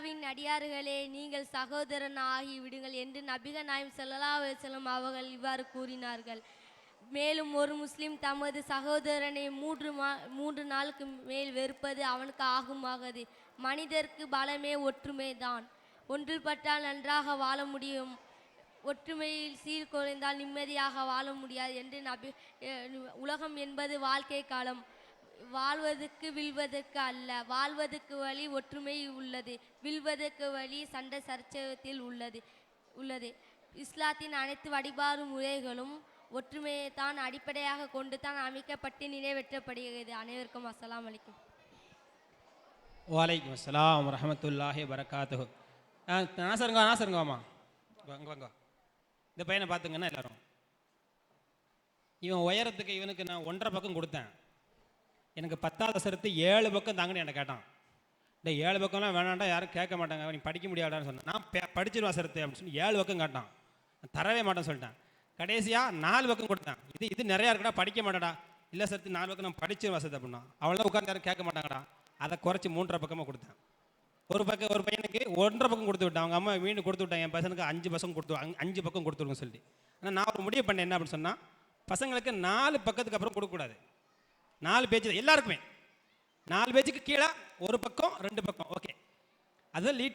அல்லாவின் அடியார்களே நீங்கள் சகோதரன் ஆகி விடுங்கள் என்று நபிக நாயம் ஸல்லல்லாஹு அவர்கள் இவ்வாறு கூறினார்கள். மேலும் ஒரு முஸ்லிம் தமது சகோதரனை மூன்று மா மூன்று நாளுக்கு மேல் வெறுப்பது அவனுக்கு ஆகுமாகது. மனிதருக்கு பலமே ஒற்றுமை தான் ஒன்றுபட்டால் நன்றாக வாழ முடியும். ஒற்றுமையில் சீர்குலைந்தால் நிம்மதியாக வாழ முடியாது என்று நபி உலகம் என்பது வாழ்க்கை காலம். வாழ்வதற்கு வில்வதற்கு அல்ல. வாழ்வதற்கு வழி ஒற்றுமை உள்ளது. வில்வதற்கு வழி சண்டை சர்ச்சகத்தில் உள்ளது உள்ளது. இஸ்லாத்தின் அனைத்து வழிபாடு முறைகளும் ஒற்றுமையை தான் அடிப்படையாக கொண்டு தான் அமைக்கப்பட்டு நிறைவேற்றப்படுகிறது. அனைவருக்கும் அஸ்லாம் வலைக்கும் வலைக்கும் அஸ்ஸலாம் வரஹமத்துல்லாஹி வரகாத்துஹு நாசருங்க நாசருங்க ஆமாம் வாங்க வாங்க. இந்த பையனை பார்த்துங்கன்னா எல்லாரும். இவன் உயரத்துக்கு இவனுக்கு நான் ஒன்றரை பக்கம் கொடுத்தேன். எனக்கு பத்தாவது சரத்து ஏழு பக்கம் தாங்கன்னு என்னை கேட்டான். இந்த ஏழு பக்கம்லாம் வேணாண்டா யாரும் கேட்க மாட்டாங்க நீ படிக்க முடியாதான்னு சொன்னேன். நான் பே- படிச்சிருவேன் சரத்து அப்படின்னு சொல்லி ஏழு பக்கம் கேட்டான். நான் தரவே மாட்டேன்னு சொல்லிட்டேன். கடைசியாக நாலு பக்கம் கொடுத்தேன். இது இது நிறையா இருக்கடா படிக்க மாட்டேடா இல்லை சரத்து நாலு பக்கம் நான் படிச்சிருவேன் சரத்து அப்படின்னா. அவ்வளோ உட்காந்து யாரும் கேட்க மாட்டாங்கடா. அதை குறைச்சி மூன்றரை பக்கமாக கொடுத்தேன். ஒரு பக்கம் ஒரு பையனுக்கு ஒன்றரை பக்கம் கொடுத்து விட்டேன். அவங்க அம்மா மீண்டும் கொடுத்து விட்டாங்க என் பசனுக்கு அஞ்சு பசங்க கொடுத்து அஞ்சு- பக்கம் கொடுத்துருங்க சொல்லி ஆனால் நான் ஒரு முடிவு பண்ணேன் என்ன அப்படின்னு சொன்னால் பசங்களுக்கு நாலு பக்கத்துக்கு அப்புறம் கொடுக்கக்கூடாது. நாலு பேஜ் எல்லாருக்குமே. நாலு பேஜுக்கு கீழே ஒரு பக்கம் ரெண்டு பக்கம். ஓகே அதுதான் லீட்